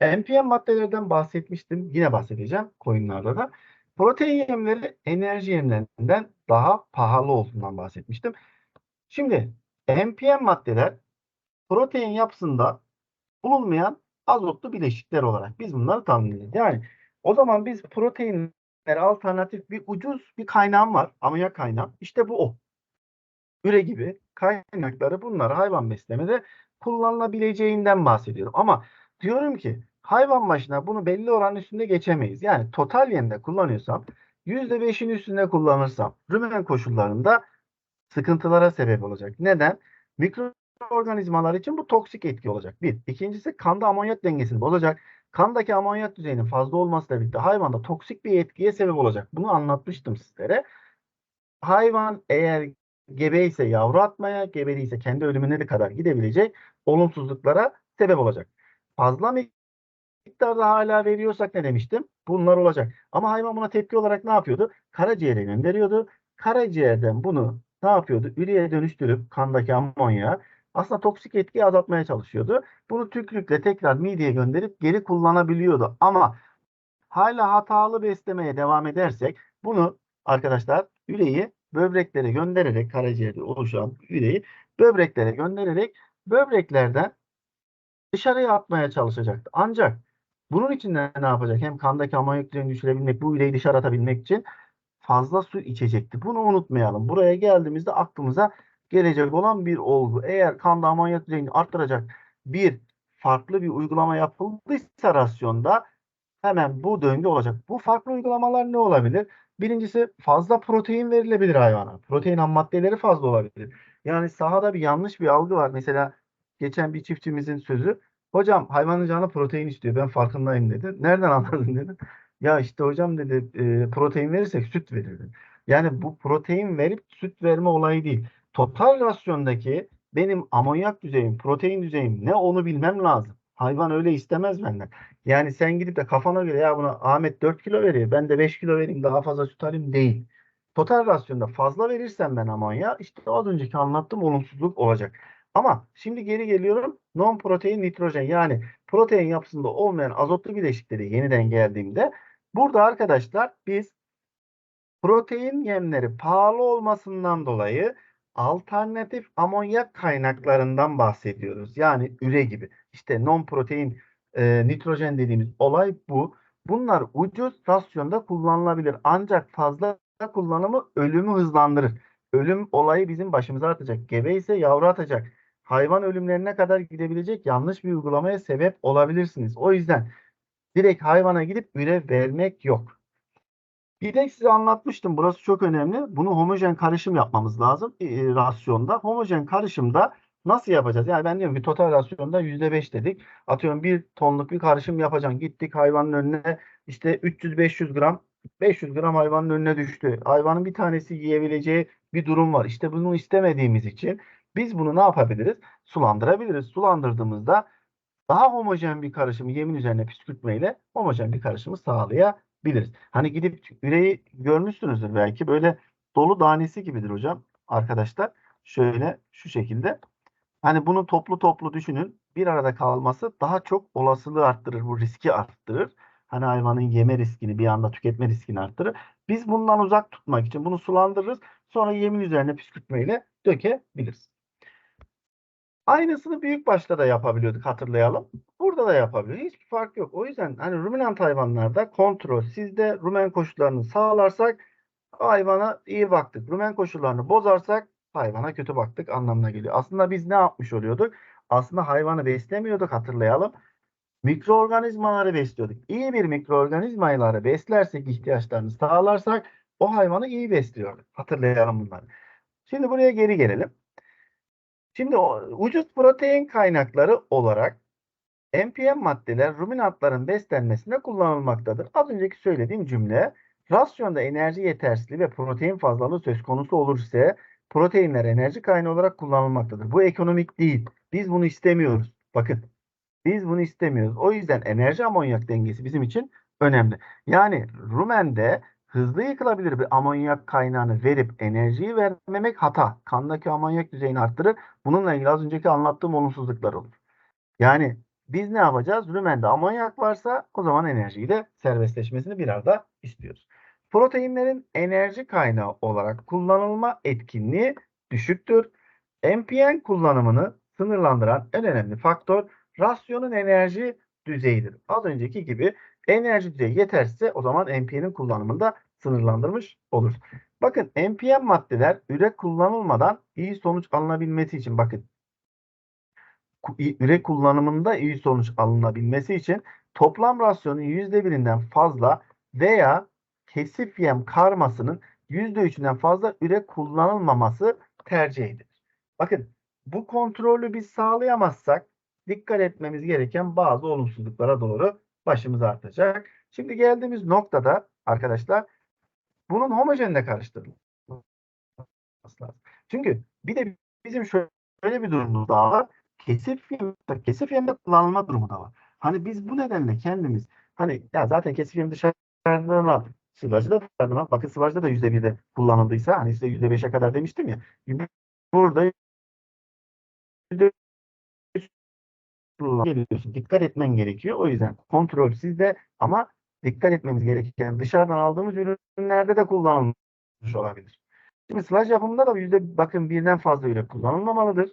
NPM maddelerden bahsetmiştim. Yine bahsedeceğim koyunlarda da. Protein yemleri enerji yemlerinden daha pahalı olduğundan bahsetmiştim. Şimdi NPM maddeler protein yapısında bulunmayan azotlu bileşikler olarak biz bunları tanımlıyoruz. Yani o zaman biz proteinlere alternatif bir ucuz bir kaynağım var. Amonyak kaynağı. İşte bu o. Üre gibi kaynakları bunları hayvan beslemede kullanılabileceğinden bahsediyorum. Ama diyorum ki hayvan başına bunu belli oranın üstünde geçemeyiz. Yani total yemde kullanıyorsam %5'in üstünde kullanırsam rümen koşullarında sıkıntılara sebep olacak. Neden? Mikroorganizmalar için bu toksik etki olacak. Bir. İkincisi kanda amonyak dengesini bozacak. Kandaki amonyak düzeyinin fazla olmasıyla birlikte hayvanda toksik bir etkiye sebep olacak. Bunu anlatmıştım sizlere. Hayvan eğer gebe ise yavru atmaya, gebe değilse kendi ölümüne de kadar gidebilecek olumsuzluklara sebep olacak. Fazla miktarda hala veriyorsak ne demiştim? Bunlar olacak. Ama hayvan buna tepki olarak ne yapıyordu? Karaciğere gönderiyordu. Karaciğerden bunu ne yapıyordu? Üreye dönüştürüp kandaki amonya aslında toksik etkiyi azaltmaya çalışıyordu. Bunu tükürükle tekrar mideye gönderip geri kullanabiliyordu. Ama hala hatalı beslemeye devam edersek bunu arkadaşlar üreyi böbreklere göndererek karaciğerde oluşan üreyi böbreklere göndererek böbreklerden dışarıya atmaya çalışacaktı. Ancak bunun için ne yapacak? Hem kandaki amonyak düzeyini düşürebilmek, bu üreyi dışarı atabilmek için fazla su içecekti. Bunu unutmayalım. Buraya geldiğimizde aklımıza gelecek olan bir olgu. Eğer kanda amonyak düzeyini arttıracak bir farklı bir uygulama yapıldıysa rasyonda hemen bu döngü olacak. Bu farklı uygulamalar ne olabilir? Birincisi fazla protein verilebilir hayvana. Protein ham maddeleri fazla olabilir. Yani sahada bir yanlış bir algı var. Mesela geçen bir çiftçimizin sözü. Hocam hayvanın canı protein istiyor. Ben farkındayım dedi. Nereden anladın dedi. Ya işte hocam dedi e, protein verirsek süt verir. Yani bu protein verip süt verme olayı değil. Total rasyondaki benim amonyak düzeyim, protein düzeyim ne onu bilmem lazım. Hayvan öyle istemez benden. Yani sen gidip de kafana göre ya buna Ahmet 4 kilo veriyor. Ben de 5 kilo vereyim daha fazla süt alayım değil. Total rasyonda fazla verirsem ben amonya işte az önceki anlattığım olumsuzluk olacak. Ama şimdi geri geliyorum non protein nitrojen yani protein yapısında olmayan azotlu bileşikleri yeniden geldiğimde burada arkadaşlar biz protein yemleri pahalı olmasından dolayı alternatif amonyak kaynaklarından bahsediyoruz. Yani üre gibi. İşte non protein e, nitrojen dediğimiz olay bu. Bunlar ucuz rasyonda kullanılabilir. Ancak fazla kullanımı ölümü hızlandırır. Ölüm olayı bizim başımıza atacak. Gebe ise yavru atacak. Hayvan ölümlerine kadar gidebilecek yanlış bir uygulamaya sebep olabilirsiniz. O yüzden direkt hayvana gidip üre vermek yok. Bir de size anlatmıştım. Burası çok önemli. Bunu homojen karışım yapmamız lazım e, rasyonda. Homojen karışımda nasıl yapacağız? Yani ben diyorum ki total rasyonda %5 dedik. Atıyorum bir tonluk bir karışım yapacaksın. Gittik hayvanın önüne işte 300-500 gram 500 gram hayvanın önüne düştü. Hayvanın bir tanesi yiyebileceği bir durum var. İşte bunu istemediğimiz için biz bunu ne yapabiliriz? Sulandırabiliriz. Sulandırdığımızda daha homojen bir karışımı yemin üzerine püskürtmeyle homojen bir karışımı sağlayabiliriz. Hani gidip üreyi görmüşsünüzdür belki. Böyle dolu tanesi gibidir hocam arkadaşlar. Şöyle şu şekilde. Hani bunu toplu toplu düşünün. Bir arada kalması daha çok olasılığı arttırır. Bu riski arttırır. Hani hayvanın yeme riskini bir anda tüketme riskini arttırır. Biz bundan uzak tutmak için bunu sulandırırız. Sonra yemin üzerine püskürtmeyle dökebiliriz. Aynısını büyük başta da yapabiliyorduk hatırlayalım. Burada da yapabiliyoruz. Hiçbir fark yok. O yüzden hani ruminant hayvanlarda kontrol sizde rumen koşullarını sağlarsak hayvana iyi baktık. Rumen koşullarını bozarsak hayvana kötü baktık anlamına geliyor. Aslında biz ne yapmış oluyorduk? Aslında hayvanı beslemiyorduk hatırlayalım. Mikroorganizmaları besliyorduk. İyi bir mikroorganizmaları beslersek ihtiyaçlarını sağlarsak o hayvanı iyi besliyorduk. Hatırlayalım bunları. Şimdi buraya geri gelelim. Şimdi o, ucuz protein kaynakları olarak NPM maddeler ruminantların beslenmesinde kullanılmaktadır. Az önceki söylediğim cümle rasyonda enerji yetersizliği ve protein fazlalığı söz konusu olursa proteinler enerji kaynağı olarak kullanılmaktadır. Bu ekonomik değil. Biz bunu istemiyoruz. Bakın biz bunu istemiyoruz. O yüzden enerji amonyak dengesi bizim için önemli. Yani rumende hızlı yıkılabilir bir amonyak kaynağını verip enerjiyi vermemek hata. Kandaki amonyak düzeyini arttırır. Bununla ilgili az önceki anlattığım olumsuzluklar olur. Yani biz ne yapacağız? Rümende amonyak varsa o zaman enerjiyi de serbestleşmesini bir arada istiyoruz. Proteinlerin enerji kaynağı olarak kullanılma etkinliği düşüktür. MPN kullanımını sınırlandıran en önemli faktör rasyonun enerji düzeyidir. Az önceki gibi enerji düzeyi yeterse o zaman MPN'in kullanımında sınırlandırmış oluruz. Bakın MPN maddeler üre kullanılmadan iyi sonuç alınabilmesi için bakın üre kullanımında iyi sonuç alınabilmesi için toplam rasyonun %1'inden fazla veya kesif yem karmasının %3'ünden fazla üre kullanılmaması tercih edilir. Bakın bu kontrolü biz sağlayamazsak dikkat etmemiz gereken bazı olumsuzluklara doğru başımız artacak. Şimdi geldiğimiz noktada arkadaşlar bunun homojenle karıştırılması lazım. Çünkü bir de bizim şöyle bir durumumuz daha var. Kesif yemde, kesif yemde kullanılma durumu da var. Hani biz bu nedenle kendimiz hani ya zaten kesif yem dışarıdan al. Sıvacı da dışarıdan. Bakın sıvacıda da yüzde birde kullanıldıysa hani size yüzde beşe kadar demiştim ya. Burada geliyorsun. Dikkat etmen gerekiyor. O yüzden kontrol sizde ama dikkat etmemiz gereken dışarıdan aldığımız ürünlerde de kullanılmış olabilir. Şimdi sılaj yapımında da yüzde bakın birden fazla üre kullanılmamalıdır.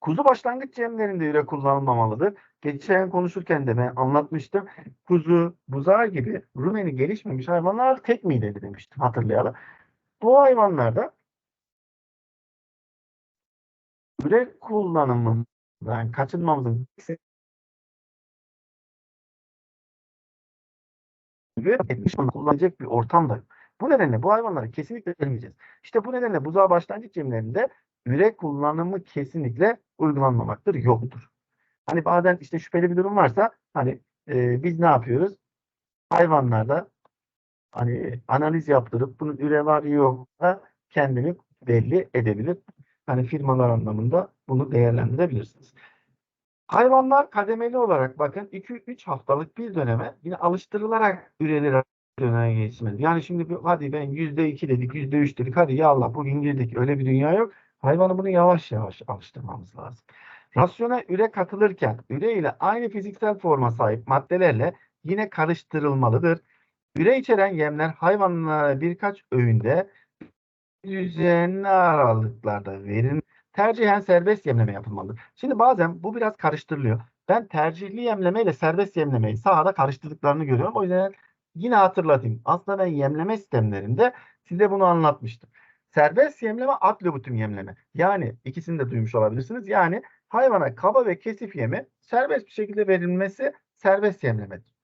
Kuzu başlangıç yemlerinde üre kullanılmamalıdır. Geçen konuşurken de ben anlatmıştım. Kuzu, buzağı gibi rumeni gelişmemiş hayvanlar tek mideli demiştim hatırlayalım. Bu hayvanlarda üre kullanımından kaçınmamızın etmiş kullanacak bir ortamda. Bu nedenle bu hayvanları kesinlikle vermeyeceğiz. İşte bu nedenle buzağı başlangıç yemlerinde üre kullanımı kesinlikle uygulanmamaktır, yoktur. Hani bazen işte şüpheli bir durum varsa hani e, biz ne yapıyoruz? Hayvanlarda hani analiz yaptırıp bunun üre var yoksa kendini belli edebilir. Hani firmalar anlamında bunu değerlendirebilirsiniz. Hayvanlar kademeli olarak bakın 2-3 haftalık bir döneme yine alıştırılarak üreleri döneme geçmeli. Yani şimdi hadi ben %2 dedik, %3 dedik. Hadi ya Allah bugün girdik. Öyle bir dünya yok. Hayvanı bunu yavaş yavaş alıştırmamız lazım. Rasyona üre katılırken üre ile aynı fiziksel forma sahip maddelerle yine karıştırılmalıdır. Üre içeren yemler hayvanlara birkaç öğünde düzenli aralıklarda verin. Tercihen serbest yemleme yapılmalıdır. Şimdi bazen bu biraz karıştırılıyor. Ben tercihli yemleme ile serbest yemlemeyi sahada karıştırdıklarını görüyorum. O yüzden yine hatırlatayım. Aslında ben yemleme sistemlerinde size bunu anlatmıştım. Serbest yemleme ad libitum yemleme. Yani ikisini de duymuş olabilirsiniz. Yani hayvana kaba ve kesif yemi serbest bir şekilde verilmesi serbest yemlemedir.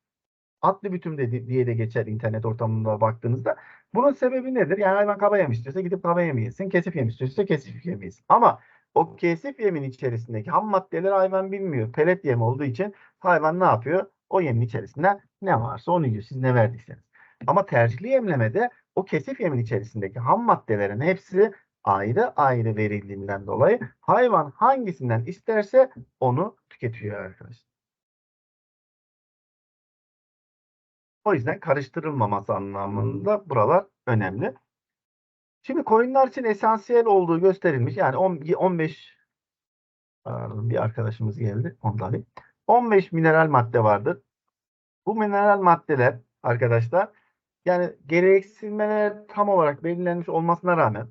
Ad libitum dedi, diye de geçer internet ortamında baktığınızda. Bunun sebebi nedir? Yani hayvan kaba yem gidip kaba yesin. Kesif yem istiyorsa kesif yem. Ama o kesif yemin içerisindeki ham maddeleri hayvan bilmiyor. Pelet yem olduğu için hayvan ne yapıyor? O yemin içerisinde ne varsa onu yiyor. Siz ne verdiyseniz. Ama tercihli yemlemede o kesif yemin içerisindeki ham maddelerin hepsi ayrı ayrı verildiğinden dolayı hayvan hangisinden isterse onu tüketiyor arkadaşlar. O yüzden karıştırılmaması anlamında buralar önemli. Şimdi koyunlar için esansiyel olduğu gösterilmiş. Yani 10, 15 pardon, bir arkadaşımız geldi. Ondan alayım. 15 mineral madde vardır. Bu mineral maddeler arkadaşlar yani gereksinmeler tam olarak belirlenmiş olmasına rağmen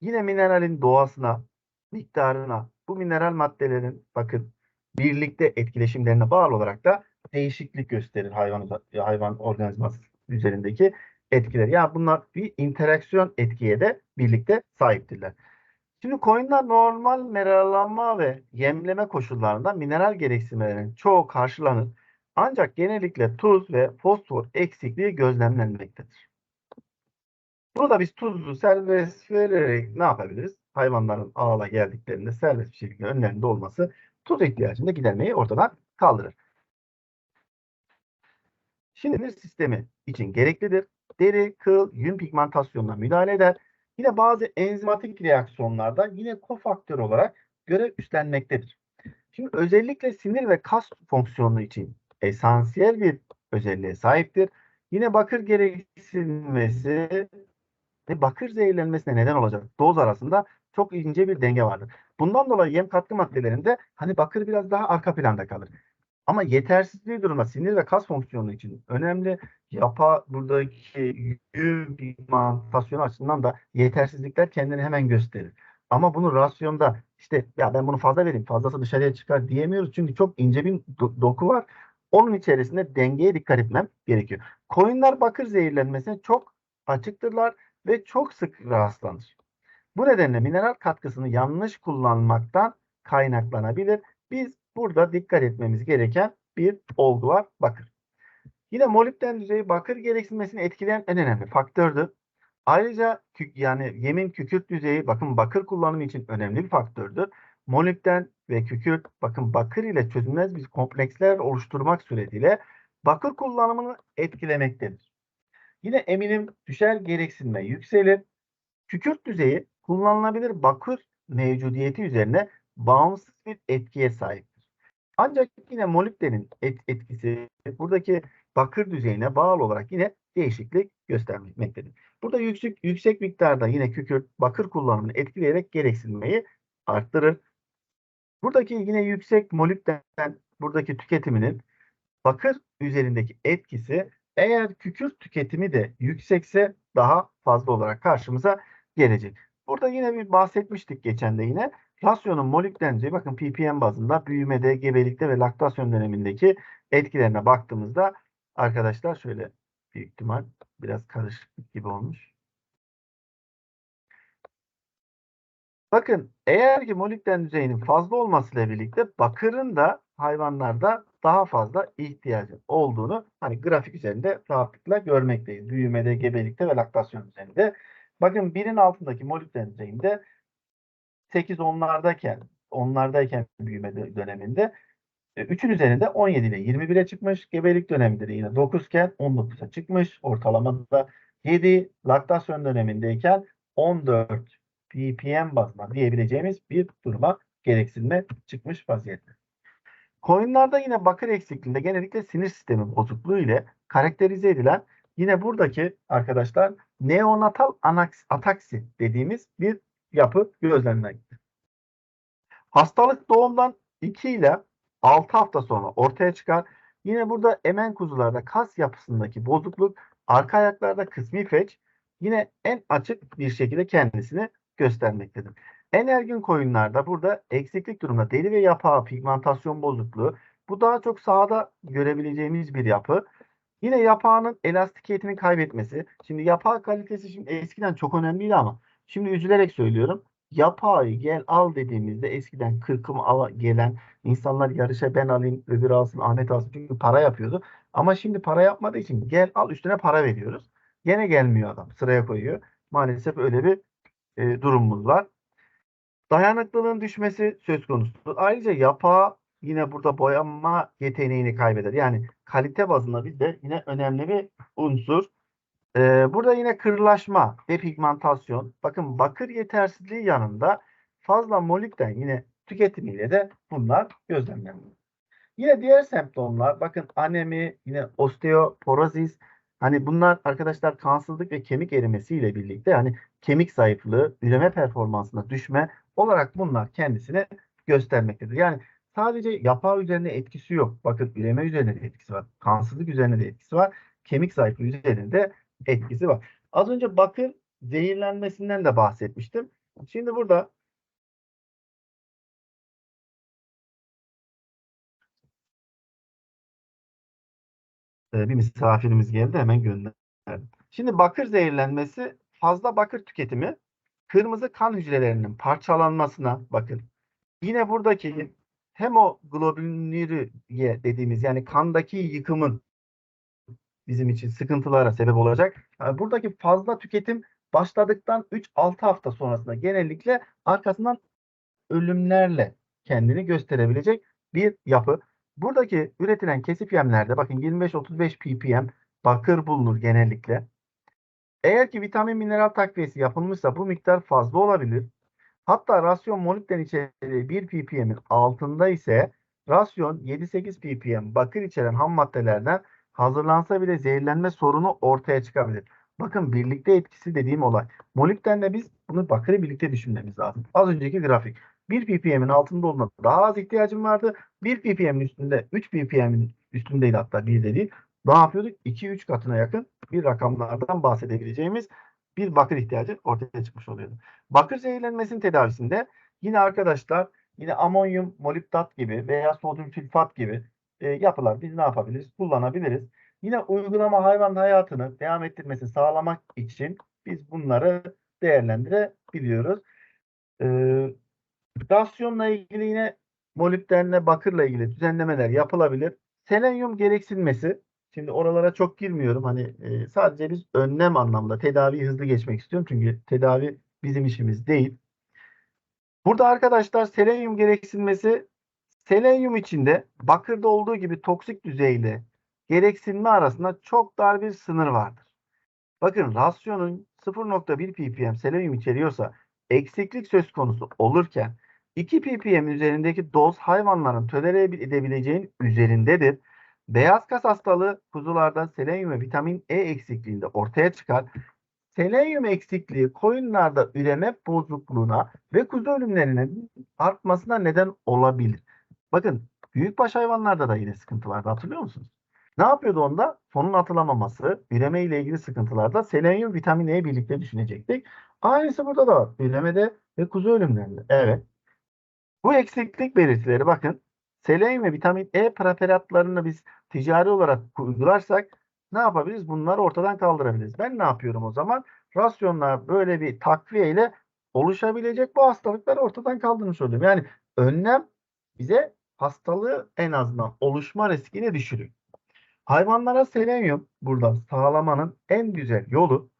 yine mineralin doğasına, miktarına, bu mineral maddelerin bakın birlikte etkileşimlerine bağlı olarak da değişiklik gösterir hayvan hayvan organizması üzerindeki etkiler. Yani bunlar bir interaksiyon etkiye de birlikte sahiptirler. Şimdi koyunlar normal meralanma ve yemleme koşullarında mineral gereksinimlerinin çoğu karşılanır. Ancak genellikle tuz ve fosfor eksikliği gözlemlenmektedir. Burada biz tuzu serbest vererek ne yapabiliriz? Hayvanların ağla geldiklerinde serbest bir şekilde önlerinde olması tuz ihtiyacını gidermeyi ortadan kaldırır. Sinir sistemi için gereklidir. Deri, kıl, yün pigmentasyonuna müdahale eder. Yine bazı enzimatik reaksiyonlarda yine kofaktör olarak görev üstlenmektedir. Şimdi özellikle sinir ve kas fonksiyonu için esansiyel bir özelliğe sahiptir. Yine bakır gereksinmesi ve bakır zehirlenmesine neden olacak doz arasında çok ince bir denge vardır. Bundan dolayı yem katkı maddelerinde hani bakır biraz daha arka planda kalır. Ama yetersizliği durumda sinir ve kas fonksiyonu için önemli. Yapa buradaki yü pigmentasyonu açısından da yetersizlikler kendini hemen gösterir. Ama bunu rasyonda işte ya ben bunu fazla vereyim fazlası dışarıya çıkar diyemiyoruz. Çünkü çok ince bir do- doku var. Onun içerisinde dengeye dikkat etmem gerekiyor. Koyunlar bakır zehirlenmesine çok açıktırlar ve çok sık rastlanır. Bu nedenle mineral katkısını yanlış kullanmaktan kaynaklanabilir. Biz burada dikkat etmemiz gereken bir olgu var bakır. Yine molibden düzeyi bakır gereksinmesini etkileyen en önemli faktördür. Ayrıca yani yemin kükürt düzeyi bakın bakır kullanımı için önemli bir faktördür. Molibden ve kükürt bakın bakır ile çözülmez bir kompleksler oluşturmak suretiyle bakır kullanımını etkilemektedir. Yine eminim düşer gereksinme yükselir. Kükürt düzeyi kullanılabilir bakır mevcudiyeti üzerine bağımsız bir etkiye sahiptir. Ancak yine molibdenin et, etkisi buradaki bakır düzeyine bağlı olarak yine değişiklik göstermektedir. Burada yüksek yüksek miktarda yine kükürt bakır kullanımını etkileyerek gereksinmeyi arttırır. Buradaki yine yüksek molibden buradaki tüketiminin bakır üzerindeki etkisi eğer kükürt tüketimi de yüksekse daha fazla olarak karşımıza gelecek. Burada yine bir bahsetmiştik geçen de yine. Rasyonun molibden düzeyi bakın ppm bazında büyümede, gebelikte ve laktasyon dönemindeki etkilerine baktığımızda arkadaşlar şöyle büyük ihtimal biraz karışık gibi olmuş. Bakın eğer ki molibden düzeyinin fazla olmasıyla birlikte bakırın da hayvanlarda daha fazla ihtiyacı olduğunu hani grafik üzerinde rahatlıkla görmekteyiz. Büyümede, gebelikte ve laktasyon üzerinde. Bakın birin altındaki molibden düzeyinde 8 onlardayken büyüme dö- döneminde 3'ün üzerinde 17 ile 21'e çıkmış. Gebelik döneminde de yine 9 iken 19'a çıkmış. Ortalamada 7 laktasyon dönemindeyken 14 ppm bazında diyebileceğimiz bir duruma gereksinme çıkmış vaziyette. Koyunlarda yine bakır eksikliğinde genellikle sinir sistemi bozukluğu ile karakterize edilen yine buradaki arkadaşlar neonatal anaks- ataksi dediğimiz bir yapı gözlenmektedir. Hastalık doğumdan 2 ile 6 hafta sonra ortaya çıkar. Yine burada emen kuzularda kas yapısındaki bozukluk, arka ayaklarda kısmi feç yine en açık bir şekilde kendisini göstermektedir. En ergin koyunlarda burada eksiklik durumda deri ve yapağı pigmentasyon bozukluğu. Bu daha çok sahada görebileceğimiz bir yapı. Yine yapağının elastikiyetini kaybetmesi. Şimdi yapağı kalitesi şimdi eskiden çok önemliydi ama şimdi üzülerek söylüyorum. Yapağı gel al dediğimizde eskiden kırkım ala gelen insanlar yarışa ben alayım öbür alsın Ahmet alsın çünkü para yapıyordu. Ama şimdi para yapmadığı için gel al üstüne para veriyoruz. Gene gelmiyor adam sıraya koyuyor. Maalesef öyle bir e, durumumuz var. Dayanıklılığın düşmesi söz konusu. Ayrıca yapağı yine burada boyanma yeteneğini kaybeder. Yani kalite bazında bir de yine önemli bir unsur. Ee, burada yine kırılaşma, depigmentasyon. Bakın bakır yetersizliği yanında fazla molibden yine tüketimiyle de bunlar gözlemleniyor. Yine diğer semptomlar bakın anemi, yine osteoporozis. Hani bunlar arkadaşlar kansızlık ve kemik erimesiyle birlikte hani kemik zayıflığı, üreme performansında düşme olarak bunlar kendisini göstermektedir. Yani sadece yapağı üzerinde etkisi yok. Bakın üreme üzerinde de etkisi var. Kansızlık üzerinde de etkisi var. Kemik zayıflığı üzerinde de etkisi var. Az önce bakır zehirlenmesinden de bahsetmiştim. Şimdi burada e, bir misafirimiz geldi hemen gönderdim. Şimdi bakır zehirlenmesi fazla bakır tüketimi kırmızı kan hücrelerinin parçalanmasına bakın. Yine buradaki hemoglobinuri dediğimiz yani kandaki yıkımın bizim için sıkıntılara sebep olacak. Yani buradaki fazla tüketim başladıktan 3-6 hafta sonrasında genellikle arkasından ölümlerle kendini gösterebilecek bir yapı. Buradaki üretilen kesif yemlerde bakın 25-35 ppm bakır bulunur genellikle. Eğer ki vitamin mineral takviyesi yapılmışsa bu miktar fazla olabilir. Hatta rasyon molibden içeriği 1 ppm'in altında ise rasyon 7-8 ppm bakır içeren ham maddelerden hazırlansa bile zehirlenme sorunu ortaya çıkabilir. Bakın birlikte etkisi dediğim olay. Molibdenle biz bunu bakırı birlikte düşünmemiz lazım. Az önceki grafik. 1 ppm'in altında olmak daha az ihtiyacım vardı. 1 ppm'in üstünde 3 ppm'in üstündeydi hatta bir de. Ne yapıyorduk? 2-3 katına yakın bir rakamlardan bahsedebileceğimiz bir bakır ihtiyacı ortaya çıkmış oluyordu. Bakır zehirlenmesinin tedavisinde yine arkadaşlar yine amonyum molibdat gibi veya sodyum sülfat gibi e, yapılar biz ne yapabiliriz? Kullanabiliriz. Yine uygulama hayvan hayatını devam ettirmesini sağlamak için biz bunları değerlendirebiliyoruz. Ee, rasyonla ilgili yine molibdenle bakırla ilgili düzenlemeler yapılabilir. Selenyum gereksinmesi Şimdi oralara çok girmiyorum. Hani e, sadece biz önlem anlamda tedaviyi hızlı geçmek istiyorum. Çünkü tedavi bizim işimiz değil. Burada arkadaşlar selenyum gereksinmesi selenyum içinde bakırda olduğu gibi toksik düzeyle gereksinme arasında çok dar bir sınır vardır. Bakın rasyonun 0.1 ppm selenyum içeriyorsa eksiklik söz konusu olurken 2 ppm üzerindeki doz hayvanların tolere edebileceğin üzerindedir. Beyaz kas hastalığı kuzularda selenyum ve vitamin E eksikliğinde ortaya çıkar. Selenyum eksikliği koyunlarda üreme bozukluğuna ve kuzu ölümlerinin artmasına neden olabilir. Bakın büyükbaş hayvanlarda da yine sıkıntı vardı hatırlıyor musunuz? Ne yapıyordu onda? Fonun atılamaması, üreme ile ilgili sıkıntılarda selenyum, vitamin E birlikte düşünecektik. Aynısı burada da var. Üremede ve kuzu ölümlerinde. Evet. Bu eksiklik belirtileri bakın selenyum ve vitamin E preparatlarını biz ticari olarak uygularsak ne yapabiliriz? Bunları ortadan kaldırabiliriz. Ben ne yapıyorum o zaman? Rasyonlar böyle bir takviye ile oluşabilecek bu hastalıkları ortadan kaldırmış oluyorum. Yani önlem bize hastalığı en azından oluşma riskini düşürüyor. Hayvanlara selenyum burada sağlamanın en güzel yolu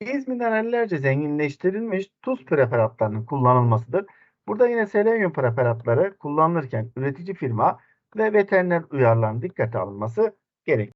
iz minerallerce zenginleştirilmiş tuz preparatlarının kullanılmasıdır. Burada yine selenyum preparatları kullanılırken üretici firma ve veteriner uyarılarının dikkate alınması gerek.